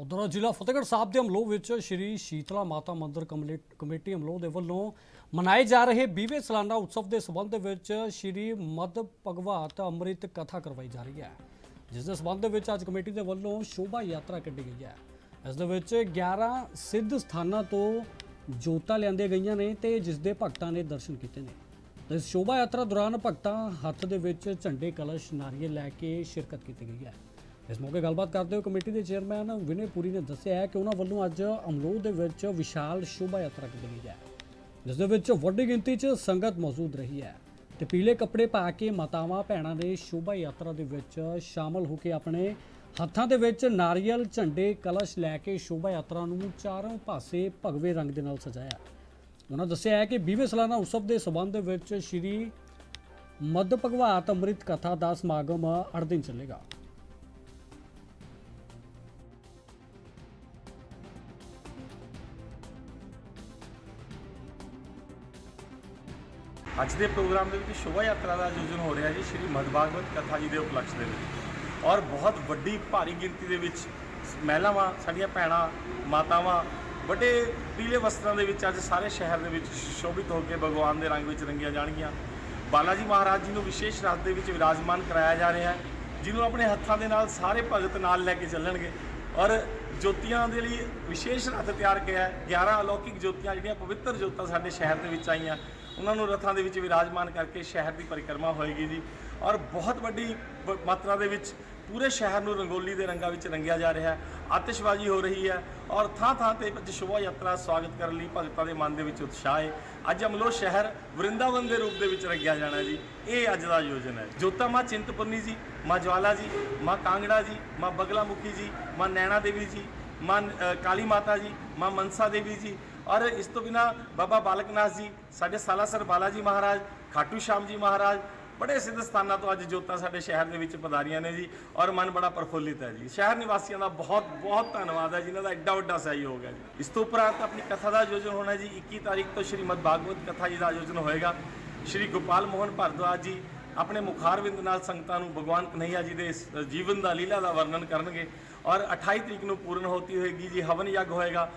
ਉਧਰ ਜ਼ਿਲ੍ਹਾ ਫਤਿਹਗੜ੍ਹ ਸਾਹਿਬ ਦੇ ਅਮਲੋਹ ਵਿੱਚ ਸ਼੍ਰੀ ਸ਼ੀਤਲਾ ਮਾਤਾ ਮੰਦਿਰ ਕਮਲੇ- ਕਮੇਟੀ ਅਮਲੋਹ ਦੇ ਵੱਲੋਂ ਮਨਾਏ ਜਾ ਰਹੇ 20ਵੇਂ ਸਾਲਾਨਾ ਉਤਸਵ ਦੇ ਸਬੰਧ ਵਿੱਚ ਸ਼੍ਰੀ ਮਦ ਭਗਵਾਤ ਅੰਮ੍ਰਿਤ ਕਥਾ ਕਰਵਾਈ ਜਾ ਰਹੀ ਹੈ। ਜਿਸ ਦੇ ਸਬੰਧ ਵਿੱਚ ਅੱਜ ਕਮੇਟੀ ਦੇ ਵੱਲੋਂ ਸ਼ੋਭਾ ਯਾਤਰਾ ਕੱਢੀ ਗਈ ਹੈ। ਇਸ ਦੇ ਵਿੱਚ 11 ਸਿੱਧ ਸਥਾਨਾਂ ਤੋਂ ਜੋਤਾਂ ਲਿਆਂਦੀਆਂ ਗਈਆਂ ਨੇ ਤੇ ਜਿਸ ਦੇ ਭਗਤਾਂ ਨੇ ਦਰਸ਼ਨ ਕੀਤੇ ਨੇ। ਇਸ ਸ਼ੋਭਾ ਯਾਤਰਾ ਦੌਰਾਨ ਭਗਤਾਂ ਹੱਥ ਦੇ ਵਿੱਚ ਝੰਡੇ ਕਲਸ਼, ਨਾਰੀਅਲ ਲੈ ਕੇ ਸ਼ਿਰਕਤ ਕੀਤੀ ਗਈ ਹੈ। ਇਸ ਮੌਕੇ ਗੱਲਬਾਤ ਕਰਦੇ ਹੋਏ ਕਮੇਟੀ ਦੇ ਚੇਅਰਮੈਨ ਵਿਨੇ ਪੁਰੀ ਨੇ ਦੱਸਿਆ ਹੈ ਕਿ ਉਹਨਾਂ ਵੱਲੋਂ ਅੱਜ ਅਮਲੋਹ ਦੇ ਵਿੱਚ ਵਿਸ਼ਾਲ ਸ਼ੋਭਾ ਯਾਤਰਾ ਕੱਢੀ ਗਈ ਹੈ। ਜਿਸ ਦੇ ਵਿੱਚ ਵੱਡੀ ਗਿਣਤੀ 'ਚ ਸੰਗਤ ਮੌਜੂਦ ਰਹੀ ਹੈ ਤੇ ਪੀਲੇ ਕੱਪੜੇ ਪਾ ਕੇ ਮਾਤਾਵਾਂ, ਭੈਣਾਂ ਨੇ ਸ਼ੋਭਾ ਯਾਤਰਾ ਦੇ ਵਿੱਚ ਸ਼ਾਮਲ ਹੋ ਕੇ ਆਪਣੇ ਹੱਥਾਂ ਦੇ ਵਿੱਚ ਨਾਰੀਅਲ, ਝੰਡੇ, ਕਲਸ਼ ਲੈ ਕੇ ਸ਼ੋਭਾ ਯਾਤਰਾ ਨੂੰ ਚਾਰੋਂ ਪਾਸੇ ਭਗਵੇ ਰੰਗ ਦੇ ਨਾਲ ਸਜਾਇਆ। ਉਹਨਾਂ ਦੱਸਿਆ ਹੈ ਕਿ 20ਵੇਂ ਸਾਲਾਨਾ ਉਤਸਵ ਦੇ ਸਬੰਧ ਵਿੱਚ ਸ਼੍ਰੀ ਮੱਧ ਭਗਵਾਤ ਅੰਮ੍ਰਿਤ ਕਥਾ ਦਾ ਸਮਾਗਮ 8 ਦਿਨ ਚੱਲੇਗਾ। ਅੱਜ ਦੇ ਪ੍ਰੋਗਰਾਮ ਦੇ ਵਿੱਚ ਸ਼ੋਭਾ ਯਾਤਰਾ ਦਾ ਆਯੋਜਨ ਹੋ ਰਿਹਾ ਜੀ, ਸ਼੍ਰੀ ਮਦਭਾਗਵਤ ਕਥਾ ਜੀ ਦੇ ਉਪਲਕਸ਼ ਦੇ ਵਿੱਚ। ਔਰ ਬਹੁਤ ਵੱਡੀ, ਭਾਰੀ ਗਿਣਤੀ ਦੇ ਵਿੱਚ ਮਹਿਲਾਵਾਂ, ਸਾਡੀਆਂ ਭੈਣਾਂ, ਮਾਤਾਵਾਂ ਵੱਡੇ ਪੀਲੇ ਵਸਤਰਾਂ ਦੇ ਵਿੱਚ ਅੱਜ ਸਾਰੇ ਸ਼ਹਿਰ ਦੇ ਵਿੱਚ ਸ਼ੋਭਿਤ ਹੋ ਕੇ ਭਗਵਾਨ ਦੇ ਰੰਗ ਵਿੱਚ ਰੰਗੀਆਂ ਜਾਣਗੀਆਂ। ਬਾਲਾ ਜੀ ਮਹਾਰਾਜ ਜੀ ਨੂੰ ਵਿਸ਼ੇਸ਼ ਰਥ ਦੇ ਵਿੱਚ ਵਿਰਾਜਮਾਨ ਕਰਾਇਆ ਜਾ ਰਿਹਾ ਹੈ, ਜਿਹਨੂੰ ਆਪਣੇ ਹੱਥਾਂ ਦੇ ਨਾਲ ਸਾਰੇ ਭਗਤ ਨਾਲ ਲੈ ਕੇ ਚੱਲਣਗੇ। ਔਰ ਜੋਤੀਆਂ ਦੇ ਲਈ ਵਿਸ਼ੇਸ਼ ਰਥ ਤਿਆਰ ਕੀਤਾ ਹੈ। 11 ਅਲੌਕਿਕ ਜੋਤੀਆਂ, ਜਿਹੜੀਆਂ ਪਵਿੱਤਰ ਜੋਤਾਂ ਸਾਡੇ ਸ਼ਹਿਰ ਦੇ ਵਿੱਚ ਆਈਆਂ। ਉਹਨਾਂ ਨੂੰ ਰਥਾਂ ਦੇ ਵਿੱਚ ਵਿਰਾਜਮਾਨ ਕਰਕੇ ਸ਼ਹਿਰ ਦੀ ਪਰਿਕਰਮਾ ਹੋਏਗੀ ਜੀ। ਔਰ ਬਹੁਤ ਵੱਡੀ ਬ- ਮਾਤਰਾ ਦੇ ਵਿੱਚ ਪੂਰੇ ਸ਼ਹਿਰ ਨੂੰ ਰੰਗੋਲੀ ਦੇ ਰੰਗਾਂ ਵਿੱਚ ਰੰਗਿਆ ਜਾ ਰਿਹਾ ਹੈ। ਆਤਿਸ਼ਬਾਜ਼ੀ ਹੋ ਰਹੀ ਹੈ ਔਰ ਥਾਂ ਥਾਂ ਤੇ ਅੱਜ ਸ਼ੋਭਾ ਯਾਤਰਾ ਸਵਾਗਤ ਕਰਨ ਲਈ ਭਗਤਾਂ ਦੇ ਮਨ ਦੇ ਵਿੱਚ ਉਤਸ਼ਾਹ ਹੈ। ਅੱਜ ਅਮਲੋ ਸ਼ਹਿਰ ਵਰਿੰਦਾਵਨ ਦੇ ਰੂਪ ਦੇ ਵਿੱਚ ਰੰਗਿਆ ਜਾਣਾ ਜੀ। ਇਹ ਅੱਜ ਦਾ ਆਯੋਜਨ ਹੈ। ਜੋਤਾ ਮਾਂ ਚਿੰਤਪੁਰਨੀ ਜੀ, ਮਾਂ ਜਵਾਲਾ ਜੀ, ਮਾਂ ਕਾਂਗੜਾ ਜੀ, ਮਾਂ ਬਗਲਾ ਮੁਖੀ ਜੀ, ਮਾਂ ਨੈਣਾ ਦੇਵੀ ਜੀ ਮਾਂ ਕਾਲੀ ਮਾਤਾ ਜੀ, ਮਾਂ ਮਨਸਾ ਦੇਵੀ ਜੀ, ਔਰ ਇਸ ਤੋਂ ਬਿਨਾ ਬਾਬਾ ਬਾਲਕਨਾਥ ਜੀ, ਸਾਡੇ ਸਾਲਾਸਰ ਬਾਲਾ ਜੀ ਮਹਾਰਾਜ, ਖਾਟੂ ਸ਼ਾਮ ਜੀ ਮਹਾਰਾਜ, ਬੜੇ ਸਿੱਧ ਸਥਾਨਾਂ ਤੋਂ ਅੱਜ ਜੋਤਾਂ ਸਾਡੇ ਸ਼ਹਿਰ ਦੇ ਵਿੱਚ ਪਧਾਰੀਆਂ ਨੇ ਜੀ, ਔਰ ਮਨ ਬੜਾ ਪ੍ਰਫੁੱਲਿਤ ਹੈ ਜੀ। ਸ਼ਹਿਰ ਨਿਵਾਸੀਆਂ ਦਾ ਬਹੁਤ ਬਹੁਤ ਧੰਨਵਾਦ ਹੈ, ਜਿਨ੍ਹਾਂ ਦਾ ਐਡਾ ਵੱਡਾ ਸਹਿਯੋਗ ਹੈ ਜੀ। ਇਸ ਤੋਂ ਉਪਰੰਤ ਆਪਣੀ ਕਥਾ ਦਾ ਆਯੋਜਨ ਹੋਣਾ ਜੀ 21 ਤਾਰੀਖ ਤੋਂ ਸ਼੍ਰੀਮਦ ਭਾਗਵਤ ਕਥਾ ਜੀ ਦਾ ਆਯੋਜਨ ਹੋਏਗਾ। ਸ਼੍ਰੀ ਗੋਪਾਲ ਮੋਹਨ ਭਾਰਦਵਾਜ ਜੀ ਆਪਣੇ ਮੁਖਾਰਵਿੰਦ ਨਾਲ ਸੰਗਤਾਂ ਨੂੰ ਭਗਵਾਨ ਕਨਈਆ ਜੀ ਦੇ ਇਸ ਜੀਵਨ ਦਾ ਲੀਲਾ ਦਾ ਵਰਣਨ ਕਰਨਗੇ ਔਰ 28 ਤਰੀਕ ਨੂੰ ਪੂਰਨ ਹੋਤੀ ਹੋਏਗੀ, ਜੀ ਹਵਨ ਯੱਗ ਹੋਏਗਾ।